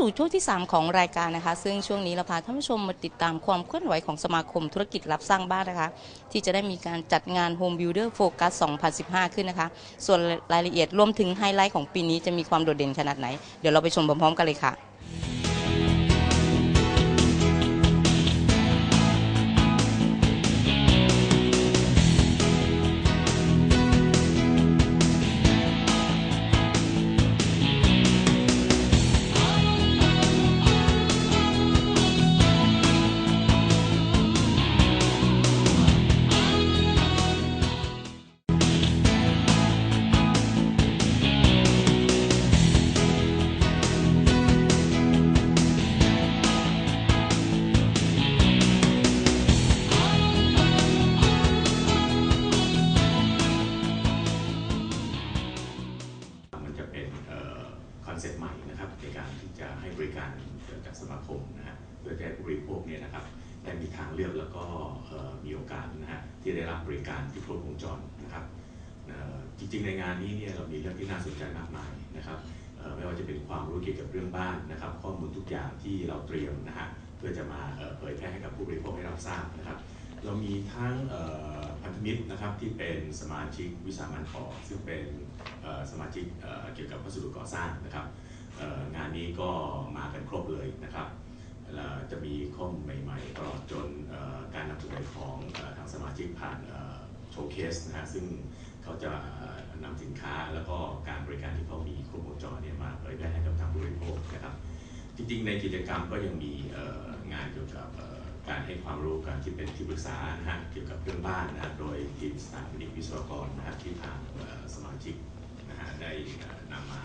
สู่ช่วงที่ 3 ของรายการนะคะ ซึ่งช่วงนี้เราพาท่านผู้ชมมาติดตามความเคลื่อนไหวของสมาคมธุรกิจรับสร้างบ้านนะคะ ที่จะได้มีการจัดงาน Home Builder Focus 2015 ขึ้นนะคะ ส่วนรายละเอียดรวมถึงไฮไลท์ของปีนี้จะมีความโดดเด่นขนาดไหน เดี๋ยวเราไปชมพร้อมๆกันเลยค่ะ ว่าจะเป็นความรู้เกี่ยวกับเรื่องบ้านนะครับ ข้อมูลทุกอย่างที่เราเตรียมนะฮะเพื่อจะมาเผยแพร่ให้กับผู้บริโภคให้เรับทราบนะครับ เรามีทั้งพันธมิตรนะครับที่เป็นสมาชิกวิสามันขอซึ่งเป็นสมาชิกเกี่ยวกับวัสดุก่อสร้างนะครับงานนี้ก็มากันครบเลยนะครับจะมีข้อมูลใหม่ๆตลอดจนการนำเสนอของทางสมาชิกผ่านโชว์เคสนะฮะซึ่งเขาจะ นำสินค้าแล้วก็การบริการที่เขามีครบวงจรเนี่ยมาเผยแพร่ให้กับทางผู้บริโภคนะครับ จริงๆ ในกิจกรรมก็ยังมีงานเกี่ยวกับการให้ความรู้การที่เป็นที่ปรึกษานะฮะเกี่ยวกับเรื่องบ้านนะฮะโดยทีมสถาปนิกวิศวกรนะฮะที่ทางสมาชิกนะฮะได้นำมา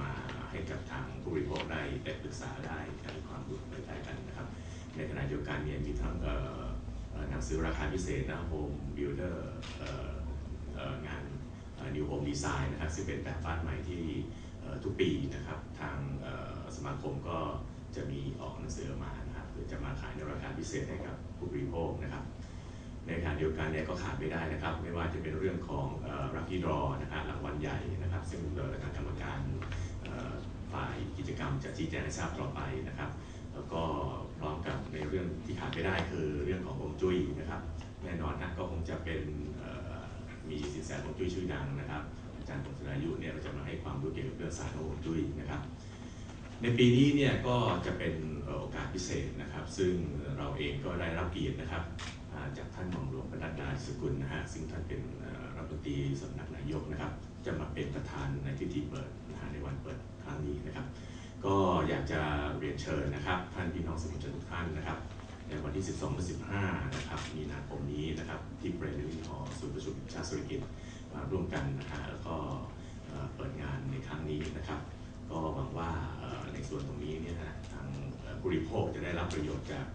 มาให้กับทางผู้บริโภคได้ได้ปรึกษาได้ให้ความรู้เผยแพร่กันนะครับ ในขณะเดียวกันเนี่ยมีทั้งหนังสือราคาพิเศษนะ Home Builder เอ่อเอ่องาน New Home Design นะครับซึ่งเป็นแบบบ้านใหม่ที่ทุกปีนะครับทางสมาคมก็จะมีออกหนังสือมานะครับคือจะมาขายในราคาพิเศษให้กับผู้บริโภคนะครับในขณะเดียวกันเนี่ยก็ขาดไม่ได้นะครับ ไม่ว่าจะเป็นเรื่องของรักกี้ดรอนะครับรางวัลใหญ่นะครับ ซึ่งโดยทางกรรมการฝ่ายกิจกรรมจะชี้แจงให้ทราบต่อไปนะครับ แล้วก็พร้อมกับในเรื่องที่ขาดไม่ได้คือเรื่องของฮวงจุ้ยนะครับ แน่นอนนะก็คงจะเป็น มีสินแสฮวงจุ้ยชื่อดังนะครับ อาจารย์ผลสรายุเนี่ยเราจะมาให้ความรู้เกี่ยวกับเรื่องศาสตร์ฮวงจุ้ยนะครับ ในปีนี้เนี่ยก็จะเป็นโอกาสพิเศษนะครับ ซึ่งเราเองก็ได้รับเกียรตินะครับจากท่านหม่อมหลวงปนัดดาสกุลนะฮะซึ่งท่านเป็นรัฐมนตรีสำนักนายกนะครับ จะมาเป็นประธานในพิธีเปิดนะฮะในวันเปิดครั้งนี้นะครับ ก็อยากจะเรียนเชิญนะครับ ท่านพี่น้องสื่อมวลชนทุกท่านนะครับ ในวันที่ 12และ15 นะครับ มีนาคมนี้นะครับ ที่เบรนด์ลิงหอศูนย์ประชุมชาติสุริกิจมาร่วมกันนะฮะแล้วก็เปิดงานในครั้งนี้นะครับ ก็หวังว่าในส่วนตรงนี้เนี่ยนะทางผู้บริโภคจะได้รับประโยชน์จาก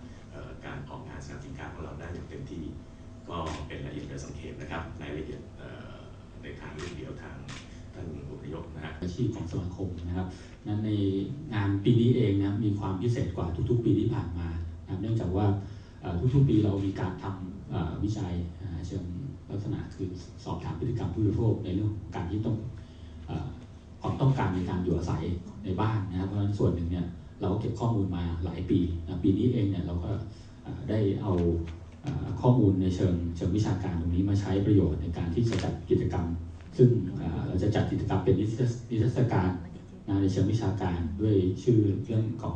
การออกงานสนามสินค้าของเราได้อย่างเต็มที่ ก็เป็นรายละเอียดโดยสังเขปนะครับรายละเอียดในทางเรื่องเดียวทางท่านอุปนายกนะฮะอาชีพของสมาคมนะครับ นั้นในงานปีนี้เองนะมีความพิเศษกว่าทุกๆ ปีที่ผ่านมา เนื่องจากว่าทุกๆปีเรามีการทำวิจัยเชิงลักษณะคือสอบถามพฤติกรรมผู้บริโภคในเรื่องของการที่ต้องอความต้องการในการอยู่อาศัยในบ้านนะครับเพราะฉะนั้นส่วนหนึ่งเนี่ยเราก็เก็บข้อมูลมาหลายปีนะปีนี้เองเนี่ยเราก็ได้เอาข้อมูลในเชิงเชิงวิชาการตรงนี้มาใช้ประโยชน์ในการที่จะจัดกิจกรรม ซึ่งเราจะจัดกิจกรรมเป็นนิทรรศการในเชิงวิชาการด้วยชื่อเรื่องของ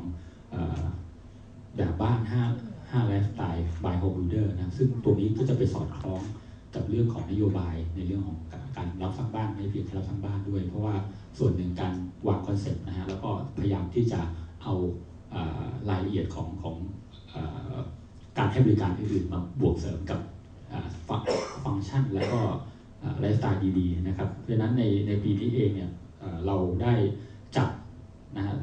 แบบบ้าน5 5ไลฟ์สไตล์ by home builder นะซึ่งตัวนี้ก็จะไปสอดคล้องกับเรื่องของนโยบายในเรื่องของการรับสร้างบ้านไม่เพียงแค่รับสร้างบ้านด้วย เพราะว่าส่วนหนึ่งการวางคอนเซ็ปต์นะฮะแล้วก็พยายามที่จะเอาอรายละเอียดของของอการให้บริการอื่นๆมาบวกเสริมกับฟังฟังก์ชัน แล้วก็ไลฟ์สไตล์ดีๆนะครับเพราะฉะนั้นในในปีนี้เองเนี่ยเอ่อเราได้จัดนะฮะ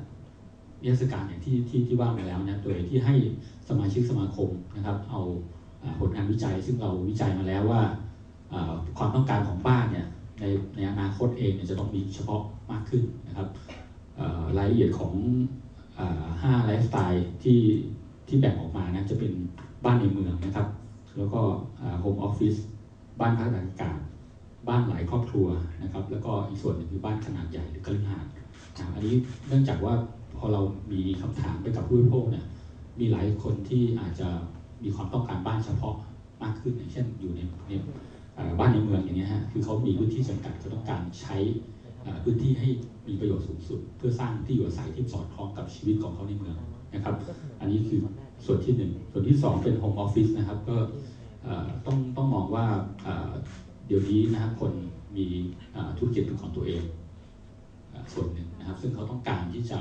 นิทรรศการอย่างที่ที่ที่ว่ามาแล้วนะโดยที่ให้สมาชิกสมาคมนะครับ เอาผลงานวิจัย ซึ่งเราวิจัยมาแล้วว่าความต้องการของบ้านเนี่ยในในอนาคตเองเนี่ยจะต้องมีเฉพาะมากขึ้นนะครับรายละเอียดของห้าไลฟ์สไตล์ที่ที่แบ่งออกมานะจะเป็นบ้านในเมืองนะครับ แล้วก็โฮมออฟฟิศบ้านพักอากาศบ้านหลายครอบครัวนะครับ แล้วก็อีกส่วนหนึ่งคือบ้านขนาดใหญ่หรือคฤหาสน์นะอันนี้เนื่องจากว่า พอเรามีคำถามไปกับผู้บริโภคเนี่ยมีหลายคนที่อาจจะมีความต้องการบ้านเฉพาะมากขึ้นอย่างเช่นอยู่ในในบ้านในเมืองอย่างเงี้ยฮะคือเขามีพื้นที่จำกัดเขาต้องการใช้พื้นที่ให้มีประโยชน์สูงสุด เพื่อสร้างที่อยู่อาศัยที่สอดคล้องกับชีวิตของเขาในเมืองนะครับ อันนี้คือส่วนที่หนึ่งส่วนที่สองเป็นโฮมออฟฟิศนะครับก็ต้องต้องมองว่าเดี๋ยวนี้นะครับคนมีธุรกิจเป็นของตัวเองอส่วนหนึ่งนะครับ ซึ่งเขาต้องการที่จะ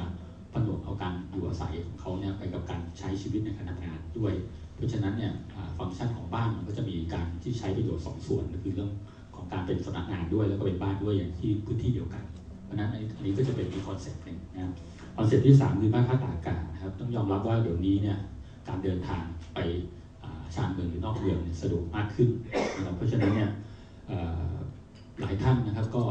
ผนวกเอาการอยู่อาศัยของเขาเนี่ยไปกับการใช้ชีวิตในการทำงานด้วย เพราะฉะนั้นเนี่ยฟังก์ชันของบ้านมันก็จะมีการที่ใช้ประโยชน์สองส่วนก็คือเรื่องของการเป็นสำนักงานด้วย แล้วก็เป็นบ้านด้วยอย่างที่พื้นที่เดียวกัน เพราะฉะนั้นอันนี้ก็จะเป็นอีกคอนเซ็ปต์หนึ่งนะครับคอนเซ็ปต์ที่ 3 คือบ้านพักตากอากาศนะครับต้องยอมรับว่าเดี๋ยวนี้เนี่ยการเดินทางไปชานเมืองหรือนอกเมืองสะดวกมากขึ้นนะครับเพราะฉะนั้นเนี่ยหลายท่านนะครับก็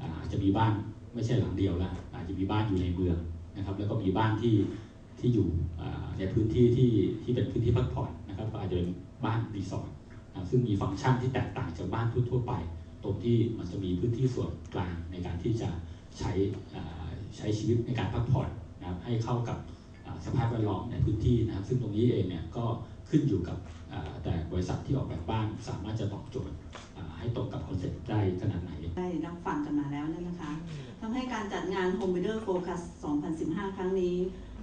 อาอาจจะมีบ้านไม่ใช่หลังเดียวแล้วอาจจะมีบ้านอยู่ในเมือง นะครับแล้วก็มีบ้านที่ที่อยู่ในพื้นที่ที่ที่เป็นพื้นที่พักผ่อนนะครับก็อาจจะเป็นบ้านรีสอร์ทนะซึ่งมีฟังก์ชันที่แตกต่างจากบ้านทั่วไป ตรงที่มันจะมีพื้นที่ส่วนกลางในการที่จะใช้ใช้ชีวิตในการพักผ่อนนะครับให้เข้ากับสภาพแวดล้อมในพื้นที่นะครับ ซึ่งตรงนี้เองเนี่ยก็ขึ้นอยู่กับ แต่บริษัทที่ออกแบบบ้านสามารถจะตอบโจทย์ให้ตรงกับคอนเซ็ปต์ได้ขนาดไหน ได้รับฟังกันมาแล้วนั่นนะคะทำให้การจัดงาน Home Builder Focus 2015 ครั้งนี้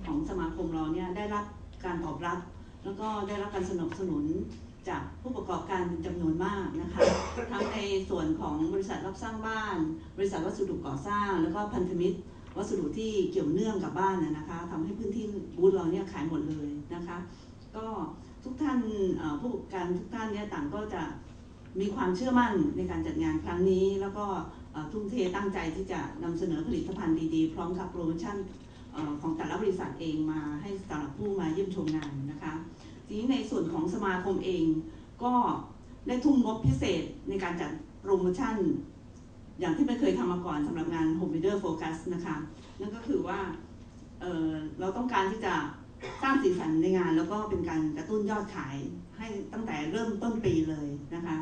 ของสมาคมเราเนี่ยได้รับการตอบรับ แล้วก็ได้รับการสนับสนุนจากผู้ประกอบการเป็นจำนวนมากนะคะ ทั้งในส่วนของบริษัทรับสร้างบ้าน บริษัทวัสดุก่อสร้าง แล้วก็พันธมิตร วัสดุที่เกี่ยวเนื่องกับบ้านนะนะคะทำให้พื้นที่บูธเราเนี่ยขายหมดเลยนะคะ ก็ ทุกท่านผู้ประกอบการทุกท่านเนี่ยต่างก็จะมีความเชื่อมั่นในการจัดงานครั้งนี้ แล้วก็ทุ่มเทตั้งใจที่จะนำเสนอผลิตภัณฑ์ดีๆ พร้อมกับโปรโมชั่นอของแต่ละบริษัทเองมาให้สำหรับผู้มาเยี่ยมชมงานนะคะทีนี้ในส่วนของสมาคมเองก็ได้ทุ่มงบพิเศษในการจัดโปรโมชั่น อย่างที่ไม่เคยทำมาก่อนสำหรับงาน Home Builder Focus นะคะ นั่นก็คือว่าเเราต้องการที่จะ สร้างสีสันในงาน แล้วก็เป็นการกระตุ้นยอดขายให้ตั้งแต่เริ่มต้นปีเลยนะคะ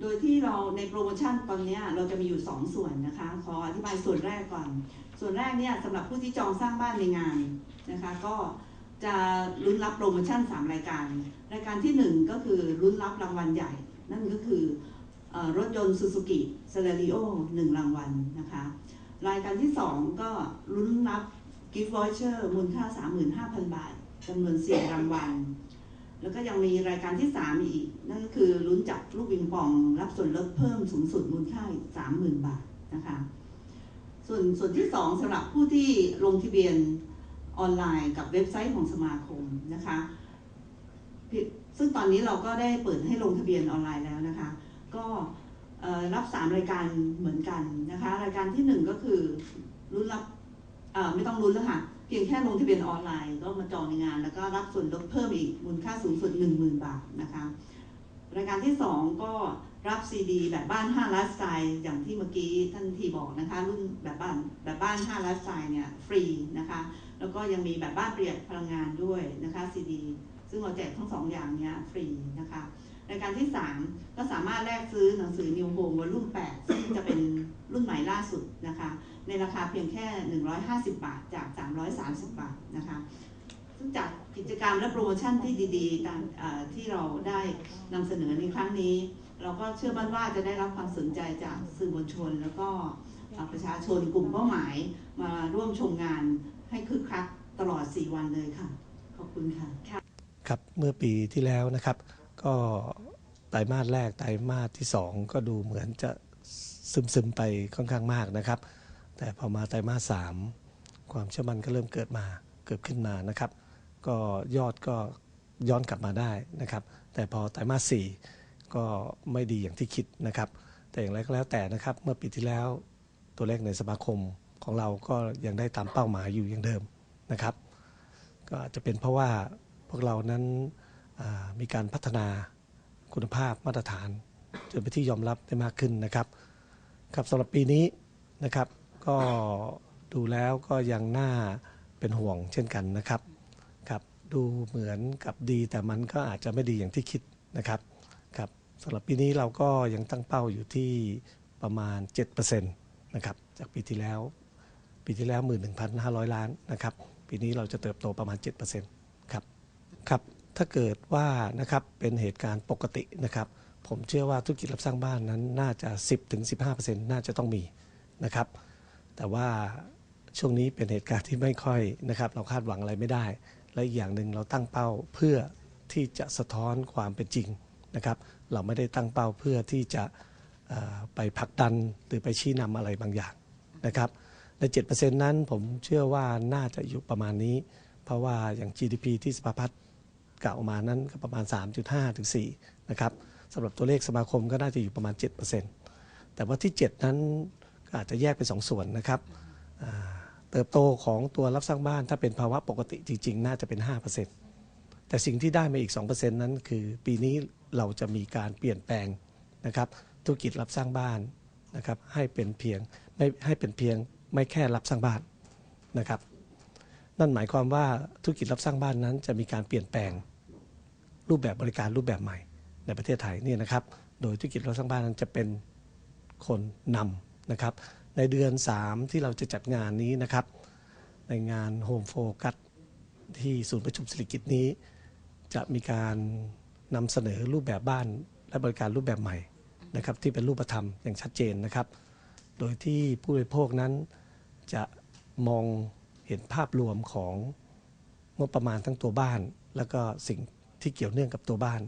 โดยที่เราในโปรโมชั่นตอนนี้เราจะมีอยู่ 2 ส่วนนะคะ ขออธิบายส่วนแรกก่อน ส่วนแรกเนี่ยสำหรับผู้ที่จองสร้างบ้านในงานนะคะ ก็จะลุ้นรับโปรโมชั่น 3 รายการ รายการที่ 1 ก็คือลุ้นรับรางวัลใหญ่ นั่นก็คืออรถยนต์ซูซูกิเซเลริโอ1รางวัลนะคะ รายการที่ 2 ก็ลุ้นรับ กิฟต์วอเชอร์มูลค่า 35,000 บาทจำนวน4รางวัล แล้วก็ยังมีรายการที่ 3 อีก นั่นก็คือลุ้นจับลูกบิงปองรับส่วนลดเพิ่มสูงสุดมูลค่าอีก30,000 บาทนะคะส่วนส่วนที่ 2สำหรับผู้ที่ลงทะเบียนออนไลน์กับเว็บไซต์ของสมาคมนะคะ ซึ่งตอนนี้เราก็ได้เปิดให้ลงทะเบียนออนไลน์แล้วนะคะ ก็รับ 3 รายการเหมือนกันนะคะ รายการที่ 1 ก็คือลุ้นรับ ไม่ต้องลุ้นแล้วค่ะ เพียงแค่ลงทะเบียนออนไลน์ ก็มาจองในงาน แล้วก็รับส่วนลดเพิ่มอีกมูลค่าสูงสุด 10,000 บาทนะคะรายการที่ 2 ก็รับซีดี แบบบ้าน5ไลฟ์สไตล์อย่างที่เมื่อกี้ท่านทีบอกนะคะ รุ่นแบบบ้านแบบบ้าน5ไลฟ์สไตล์เนี่ยฟรีนะคะ แล้วก็ยังมีแบบบ้านประหยัดพลังงานด้วยนะคะซีดี ซึ่งเราแจกทั้งสองอย่างเนี้ยฟรีนะคะ รายการที่ 3 ก็สามารถแลกซื้อหนังสือ New Home วอลลุ่ม8 ซึ่งจะเป็นรุ่นใหม่ล่าสุดนะคะ ในราคาเพียงแค่ 150 บาทจาก 330 บาทนะคะซึ่งจากกิจกรรมและโปรโมชั่นที่ดีๆตามที่เราได้นำเสนอในครั้งนี้ เราก็เชื่อมั่นว่าจะได้รับความสนใจจากสื่อมวลชน แล้วก็ประชาชนกลุ่มเป้าหมายมาร่วมชมงานให้คึกคักตลอด 4 วันเลยค่ะ ขอบคุณค่ะ ครับเมื่อปีที่แล้วนะครับ ก็ไตรมาสแรกไตรมาสที่ 2 ก็ดูเหมือนจะซึมๆไปค่อนข้างมากนะครับ แต่พอมาไตรมาสสามความเชื่อมั่นก็เริ่มเกิดมาเกิดขึ้นมานะครับ ก็ยอดก็ย้อนกลับมาได้นะครับ แต่พอไตรมาสสี่ก็ไม่ดีอย่างที่คิดนะครับ แต่อย่างไรก็แล้วแต่นะครับ เมื่อปีที่แล้วตัวเลขในสมาคมของเราก็ยังได้ตามเป้าหมายอยู่อย่างเดิมนะครับ ก็อาจจะเป็นเพราะว่าพวกเรานั้น มีการพัฒนาคุณภาพมาตรฐานจนเป็นที่ยอมรับได้มากขึ้นนะครับครับสำหรับปีนี้นะครับก็ดูแล้วก็ยังน่าเป็นห่วงเช่นกันนะครับครับดูเหมือนกับดีแต่มันก็อาจจะไม่ดีอย่างที่คิดนะครับครับสำหรับปีนี้เราก็ยังตั้งเป้าอยู่ที่ประมาณ 7%นะครับจากปีที่แล้ว ปีที่แล้ว 11,500 ล้านนะครับปีนี้เราจะเติบโตประมาณ 7%ครับครับ ถ้าเกิดว่านะครับเป็นเหตุการณ์ปกตินะครับ ผมเชื่อว่าธุรกิจรับสร้างบ้านนั้นน่าจะ 10-15%น่าจะต้องมีนะครับ แต่ว่าช่วงนี้เป็นเหตุการณ์ที่ไม่ค่อยนะครับ เราคาดหวังอะไรไม่ได้ และอีกอย่างหนึ่งเราตั้งเป้าเพื่อที่จะสะท้อนความเป็นจริงนะครับ เราไม่ได้ตั้งเป้าเพื่อที่จะไปผลักดันหรือไปชี้นำอะไรบางอย่างนะครับใน7%นั้นผมเชื่อว่าน่าจะอยู่ประมาณนี้ เพราะว่าอย่าง GDP ที่สภาพัฒน์ เก่ามานั้นก็ประมาณ 3.5ถึง4นะครับสำหรับตัวเลขสมาคมก็น่าจะอยู่ประมาณ 7%แต่ว่าที่ 7 นั้นก็อาจจะแยกเป็นสองส่วนนะครับเติบโตของตัวรับสร้างบ้านถ้าเป็นภาวะปกติจริง ๆ น่าจะเป็น 5%แต่สิ่งที่ได้มาอีก 2%นั้นคือปีนี้เราจะมีการเปลี่ยนแปลงนะครับธุรกิจรับสร้างบ้านนะครับให้เป็นเพียงไม่ให้เป็นเพียงไม่แค่รับสร้างบ้านนะครับ นั่นหมายความว่าธุรกิจรับสร้างบ้านนั้น จะมีการเปลี่ยนแปลงรูปแบบบริการรูปแบบใหม่ ในประเทศไทยนี่นะครับ โดยธุรกิจรับสร้างบ้านนั้นจะเป็นคนนำนะครับ ในเดือน 3 ที่เราจะจัดงานนี้นะครับ ในงาน Home Focus ที่ศูนย์ประชุมสิริกิตนี้ จะมีการนำเสนอรูปแบบบ้านและบริการรูปแบบใหม่นะครับ ที่เป็นรูปธรรมอย่างชัดเจนนะครับ โดยที่ผู้บริโภคนั้นจะมอง เห็นภาพรวมของงบประมาณทั้งตัวบ้าน แล้วก็สิ่งที่เกี่ยวเนื่องกับตัวบ้าน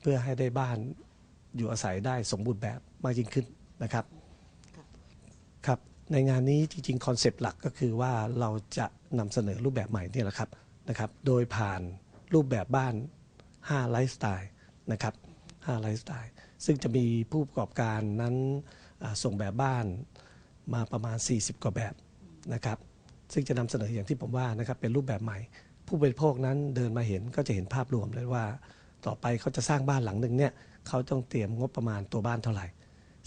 เพื่อให้ได้บ้านอยู่อาศัยได้สมบูรณ์แบบมากยิ่งขึ้นนะครับครับในงานนี้จริงๆคอนเซปต์หลักก็คือว่าเราจะนำเสนอรูปแบบใหม่นี่แหละครับนะครับโดยผ่านรูปแบบบ้าน 5 ไลฟ์สไตล์นะครับ5ไลฟ์สไตล์ซึ่งจะมีผู้ประกอบการนั้นส่งแบบบ้านมาประมาณ 40 กว่าแบบนะครับ ซึ่งจะนำเสนออย่างที่ผมว่านะครับเป็นรูปแบบใหม่ ผู้บริโภคนั้นเดินมาเห็นก็จะเห็นภาพรวมเลยว่า ต่อไปเขาจะสร้างบ้านหลังหนึ่งเนี่ยเขาต้องเตรียมงบประมาณตัวบ้านเท่าไหร่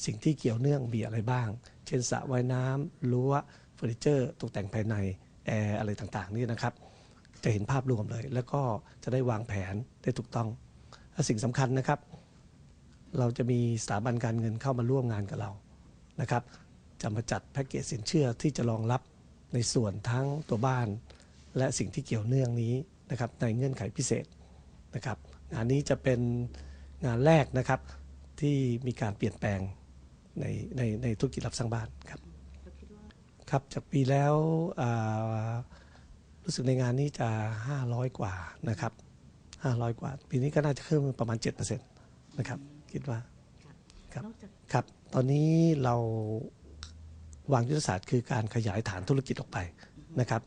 สิ่งที่เกี่ยวเนื่องมีอะไรบ้าง เช่นสระว่ายน้ำรั้วเฟอร์นิเจอร์ตกแต่งภายในแอร์อะไรต่างๆ นี่นะครับ จะเห็นภาพรวมเลย แล้วก็จะได้วางแผนได้ถูกต้องและสิ่งสำคัญนะครับ เราจะมีสถาบันการเงินเข้ามาร่วมงานกับเรานะครับ จะมาจัดแพ็กเกจสินเชื่อที่จะรองรับ ในส่วนทั้งตัวบ้าน และสิ่งที่เกี่ยวเนื่องนี้นะครับในเงื่อนไขพิเศษนะครับงานนี้จะเป็นงานแรกนะครับที่มีการเปลี่ยนแปลงในในในธุรกิจรับสร้างบ้านครับครับจากปีแล้วอ่ารู้สึกในงานนี้จะ 500 กว่านะครับ 500 กว่า ปีนี้ก็น่าจะเพิ่มประมาณ 7%นะครับ คิดว่า ครับนอกจากครับ ตอนนี้เรา วางยุทธศาสตร์คือการขยายฐานธุรกิจออกไปนะครับ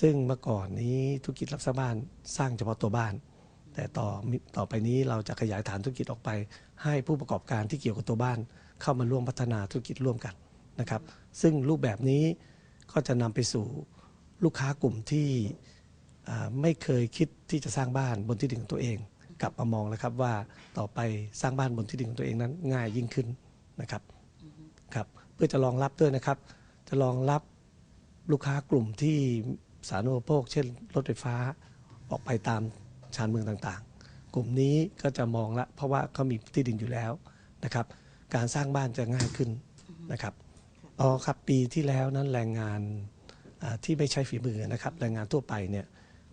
ซึ่งเมื่อก่อนนี้ธุรกิจรับสร้างบ้านสร้างเฉพาะตัวบ้าน แต่ต่อต่อไปนี้เราจะขยายฐานธุรกิจออกไป ให้ผู้ประกอบการที่เกี่ยวกับตัวบ้าน เข้ามาร่วมพัฒนาธุรกิจร่วมกันนะครับ ซึ่งรูปแบบนี้ก็จะนำไปสู่ลูกค้ากลุ่มที่ไม่เคยคิดที่จะสร้างบ้านบนที่ดินของตัวเอง กลับมามองแล้วครับว่าต่อไปสร้างบ้านบนที่ดินของตัวเองนั้นง่ายยิ่งขึ้นนะครับ พื่อจะรองรับด้วยนะครับ จะรองรับลูกค้ากลุ่มที่สาธารณูปโภค เช่นรถไฟฟ้าออกไปตามชานเมืองต่างๆ กลุ่มนี้ก็จะมองละเพราะว่าเขามีที่ดินอยู่แล้วนะครับ การสร้างบ้านจะง่ายขึ้นนะครับอ๋อครับปีที่แล้วนั้นแรงงานที่ไม่ใช้ฝีมือนะครับแรงงานทั่วไปเนี่ย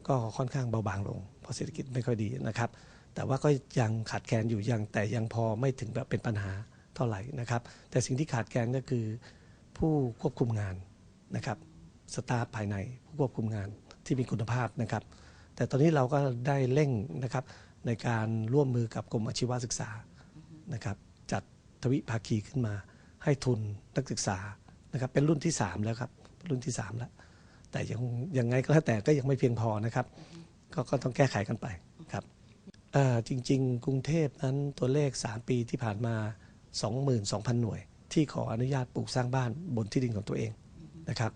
ก็ค่อนข้างเบาบางลงเพราะเศรษฐกิจไม่ค่อยดีนะครับ แต่ว่าก็ยังขาดแคลนอยู่ยังแต่ยังพอไม่ถึงแบบเป็นปัญหา เท่าไหร่นะครับ แต่สิ่งที่ขาดแคลนก็คือผู้ควบคุมงานนะครับสตาฟภายในผู้ควบคุมงานที่มีคุณภาพนะครับ แต่ตอนนี้เราก็ได้เร่งนะครับในการร่วมมือกับกรมอาชีวศึกษานะครับจัดทวิภาคีขึ้นมา ให้ทุนนักศึกษานะครับเป็นรุ่นที่ 3 แล้วครับ รุ่นที่ 3 แล้ว แต่ยังยังไงก็แล้วแต่ก็ยังไม่เพียงพอนะครับก็ก็ต้องแก้ไขกันไปครับจริง ๆ กรุงเทพนั้นตัวเลข 3 ปีที่ผ่านมา 22,000 หน่วย ที่ขออนุญาตปลูกสร้างบ้านบนที่ดินของตัวเองนะครับ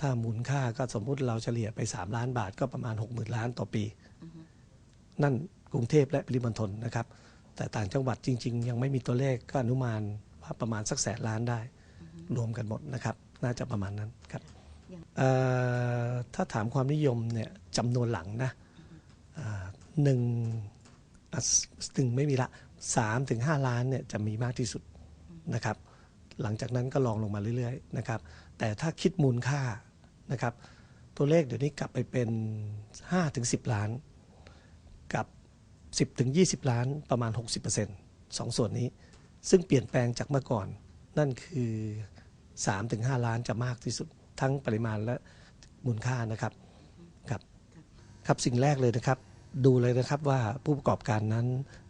ถ้ามูลค่าก็สมมุติเราเฉลี่ยไป 3 ล้านบาทก็ประมาณ 60,000 ล้านต่อปี นั่นกรุงเทพและปริมณฑลนะครับ แต่ต่างจังหวัดจริง ๆ ยังไม่มีตัวเลขก็อนุมานว่าประมาณสักแสนล้านได้ รวมกันหมดนะครับ น่าจะประมาณนั้นครับถ้าถามความนิยมเนี่ยจำนวนหลังนะหนึ่ง อะหนึ่งไม่มีละสามถึงห้าล้านเนี่ยจะมีมากที่สุดนะครับ หลังจากนั้นก็ลองลงมาเรื่อยๆนะครับ แต่ถ้าคิดมูลค่านะครับ ตัวเลขเดี๋ยวนี้กลับไปเป็น5-10 ล้าน กับ 10-20 ล้านประมาณ 60%สองส่วนนี้ ซึ่งเปลี่ยนแปลงจากเมื่อก่อน นั่นคือ3-5ล้านจะมากที่สุด ทั้งปริมาณและมูลค่านะครับครับ ครับสิ่งแรกเลยนะครับ ดูเลยนะครับว่าผู้ประกอบการนั้น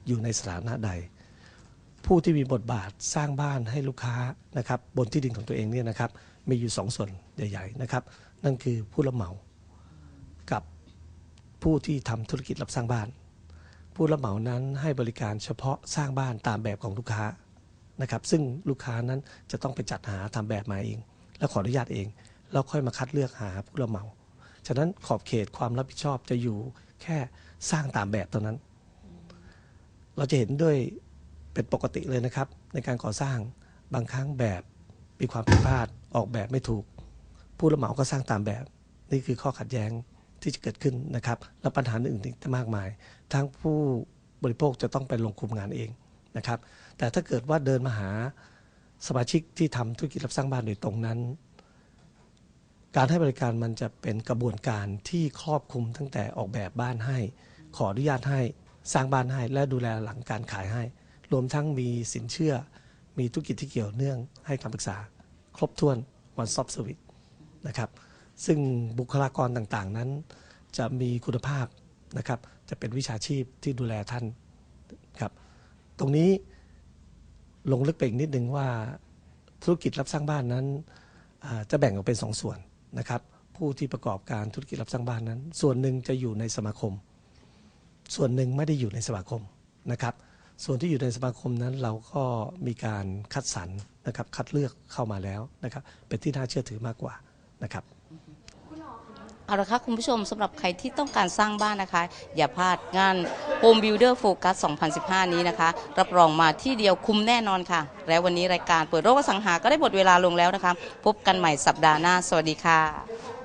อยู่ในสถานะใด ผู้ที่มีบทบาทสร้างบ้านให้ลูกค้านะครับบนที่ดินของตัวเองเนี่ยนะครับมีอยู่สองส่วนใหญ่ๆนะครับ นั่นคือผู้รับเหมากับผู้ที่ทำธุรกิจรับสร้างบ้าน ผู้รับเหมานั้นให้บริการเฉพาะสร้างบ้านตามแบบของลูกค้านะครับ ซึ่งลูกค้านั้นจะต้องไปจัดหาทำแบบมาเอง แล้วขออนุญาตเองแล้วค่อยมาคัดเลือกหาผู้รับเหมา ฉะนั้นขอบเขตความรับผิดชอบจะอยู่แค่ สร้างตามแบบเท่านั้น เราจะเห็นด้วยเป็นปกติเลยนะครับ ในการก่อสร้างบางครั้งแบบมีความผิดพลาดออกแบบไม่ถูก ผู้รับเหมาก็สร้างตามแบบ นี่คือข้อขัดแย้งที่จะเกิดขึ้นนะครับ และปัญหาอื่นๆอีกมากมาย ทั้งผู้บริโภคจะต้องไปลงคุมงานเองนะครับ แต่ถ้าเกิดว่าเดินมาหาสมาชิกที่ทำธุรกิจรับสร้างบ้านโดยตรงนั้น การให้บริการมันจะเป็นกระบวนการที่ครอบคลุมตั้งแต่ออกแบบบ้านให้ ขออนุญาตให้สร้างบ้านให้และดูแลหลังการขายให้ รวมทั้งมีสินเชื่อ มีธุรกิจที่เกี่ยวเนื่องให้คำปรึกษา ครบถ้วน one stop service นะครับซึ่งบุคลากรต่างๆนั้น จะมีคุณภาพนะครับจะเป็นวิชาชีพที่ดูแลท่านครับตรงนี้ลงลึกไปอีกนิดนึงว่าธุรกิจรับสร้างบ้านนั้นจะแบ่งออกเป็นสองส่วน นะครับผู้ที่ประกอบการธุรกิจรับสร้างบ้านนั้น ส่วนหนึ่งจะอยู่ในสมาคม ส่วนหนึ่งไม่ได้อยู่ในสมาคมนะครับ ส่วนที่อยู่ในสมาคมนั้นเราก็มีการคัดสรรนะครับคัดเลือกเข้ามาแล้วนะครับเป็นที่น่าเชื่อถือมากกว่านะครับเอาละค่ะคุณผู้ชมสำหรับใครที่ต้องการสร้างบ้านนะคะ อย่าพลาดงาน Home Builder Focus 2015 นี้นะคะ รับรองมาที่เดียวคุ้มแน่นอนค่ะ และวันนี้รายการเปิดโลกอสังหาก็ได้หมดเวลาลงแล้วนะคะ พบกันใหม่สัปดาห์หน้า สวัสดีค่ะ